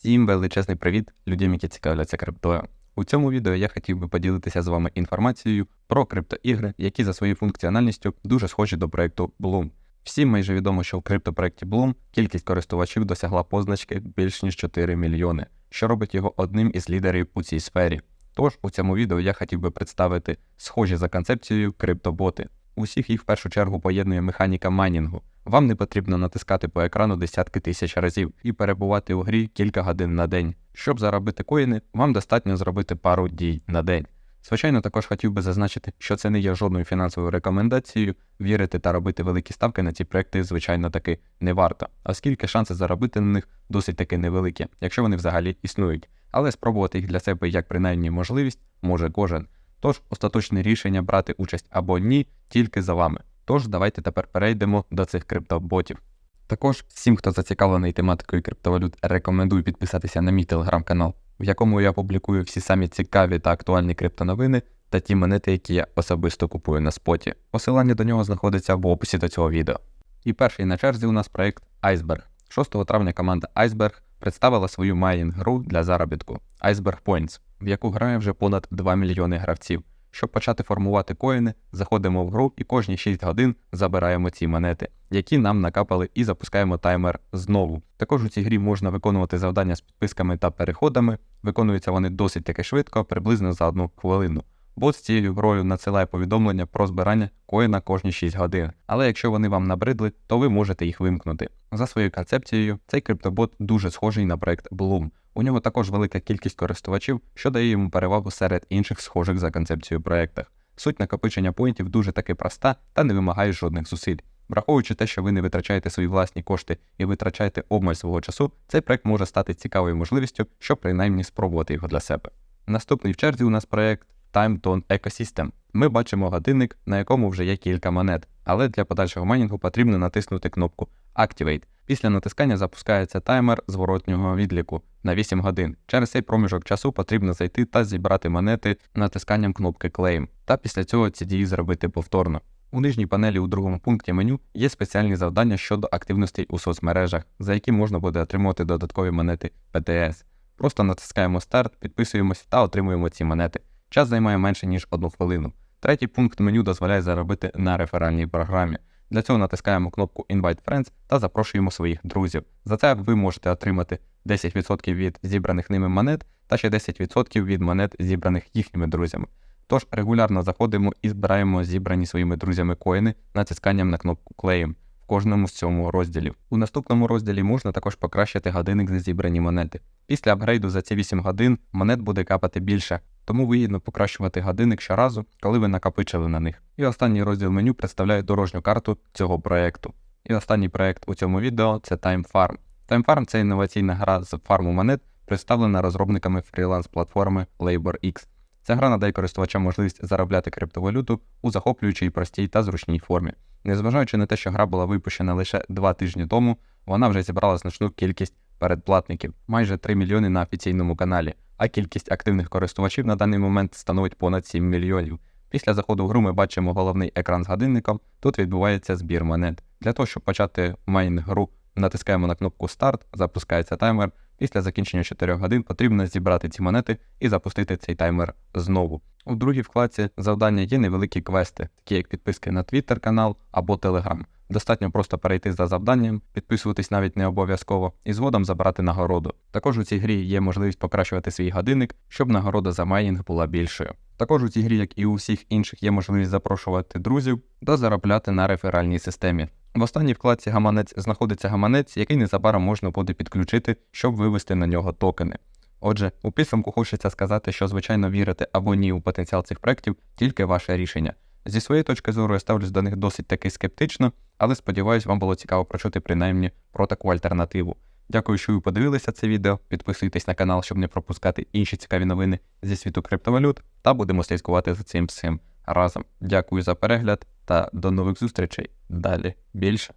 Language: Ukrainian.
Всім величезний привіт людям, які цікавляться криптою. У цьому відео я хотів би поділитися з вами інформацією про криптоігри, які за своєю функціональністю дуже схожі до проекту Bloom. Всім майже відомо, що в криптопроекті Bloom кількість користувачів досягла позначки більш ніж 4 мільйони, що робить його одним із лідерів у цій сфері. Тож у цьому відео я хотів би представити схожі за концепцією криптоботи. Усіх їх в першу чергу поєднує механіка майнінгу. Вам не потрібно натискати по екрану десятки тисяч разів і перебувати у грі кілька годин на день. Щоб заробити коїни, вам достатньо зробити пару дій на день. Звичайно, також хотів би зазначити, що це не є жодною фінансовою рекомендацією. Вірити та робити великі ставки на ці проекти, звичайно, таки не варто, оскільки шанси заробити на них досить таки невеликі, якщо вони взагалі існують. Але спробувати їх для себе як принаймні можливість може кожен. Тож остаточне рішення брати участь або ні тільки за вами. Тож давайте тепер перейдемо до цих криптоботів. Також всім, хто зацікавлений тематикою криптовалют, рекомендую підписатися на мій телеграм-канал, в якому я публікую всі самі цікаві та актуальні криптоновини та ті монети, які я особисто купую на споті. Посилання до нього знаходиться в описі до цього відео. І перший на черзі у нас проект Iceberg. 6 травня команда Iceberg представила свою майнінг-гру для заробітку Iceberg Points, в яку грає вже понад 2 мільйони гравців. Щоб почати формувати коїни, заходимо в гру і кожні 6 годин забираємо ці монети, які нам накапали, і запускаємо таймер знову. Також у цій грі можна виконувати завдання з підписками та переходами. Виконуються вони досить таки швидко, приблизно за одну хвилину. Бот з цією грою надсилає повідомлення про збирання коїна кожні 6 годин. Але якщо вони вам набридли, то ви можете їх вимкнути. За своєю концепцією, цей криптобот дуже схожий на проект Bloom. У нього також велика кількість користувачів, що дає йому перевагу серед інших схожих за концепцією проєктах. Суть накопичення поінтів дуже таки проста та не вимагає жодних зусиль. Враховуючи те, що ви не витрачаєте свої власні кошти і витрачаєте обмаль свого часу, цей проект може стати цікавою можливістю, щоб принаймні спробувати його для себе. Наступний в черзі у нас проект Time Tone Ecosystem. Ми бачимо годинник, на якому вже є кілька монет, але для подальшого майнінгу потрібно натиснути кнопку Activate. Після натискання запускається таймер зворотнього відліку на 8 годин. Через цей проміжок часу потрібно зайти та зібрати монети натисканням кнопки Claim, та після цього ці дії зробити повторно. У нижній панелі у другому пункті меню є спеціальні завдання щодо активностей у соцмережах, за які можна буде отримувати додаткові монети PTS. Просто натискаємо старт, підписуємося та отримуємо ці монети. Час займає менше ніж одну хвилину. Третій пункт меню дозволяє заробити на реферальній програмі. Для цього натискаємо кнопку Invite Friends та запрошуємо своїх друзів. За це ви можете отримати 10% від зібраних ними монет та ще 10% від монет, зібраних їхніми друзями. Тож регулярно заходимо і збираємо зібрані своїми друзями коїни натисканням на кнопку Claim в кожному з цьому розділів. У наступному розділі можна також покращити годинник за зібрані монети. Після апгрейду за ці 8 годин монет буде капати більше, тому вигідно покращувати годинник щоразу, коли ви накопичили на них. І останній розділ меню представляє дорожню карту цього проекту. І останній проект у цьому відео це Time Farm. Time Farm – це інноваційна гра з фарму монет, представлена розробниками фріланс-платформи LaborX. Ця гра надає користувачам можливість заробляти криптовалюту у захоплюючій простій та зручній формі. Незважаючи на те, що гра була випущена лише два тижні тому, вона вже зібрала значну кількість передплатників майже 3 мільйони на офіційному каналі, а кількість активних користувачів на даний момент становить понад 7 мільйонів. Після заходу в гру ми бачимо головний екран з годинником. Тут відбувається збір монет. Для того, щоб почати майнінг гру, натискаємо на кнопку Старт, запускається таймер. Після закінчення 4 годин потрібно зібрати ці монети і запустити цей таймер знову. У другій вкладці завдання є невеликі квести, такі як підписки на Twitter канал або Telegram. Достатньо просто перейти за завданням, підписуватись навіть не обов'язково, і згодом забрати нагороду. Також у цій грі є можливість покращувати свій годинник, щоб нагорода за майнінг була більшою. Також у цій грі, як і у всіх інших, є можливість запрошувати друзів та заробляти на реферальній системі. В останній вкладці гаманець знаходиться гаманець, який незабаром можна буде підключити, щоб вивести на нього токени. Отже, у підсумку хочеться сказати, що звичайно вірити або ні у потенціал цих проєктів тільки ваше рішення. Зі своєї точки зору я ставлюсь до них досить таки скептично, але сподіваюсь, вам було цікаво прочути принаймні про таку альтернативу. Дякую, що ви подивилися це відео. Підписуйтесь на канал, щоб не пропускати інші цікаві новини зі світу криптовалют, та будемо слідкувати за цим всім разом. Дякую за перегляд та до нових зустрічей. Далі більше.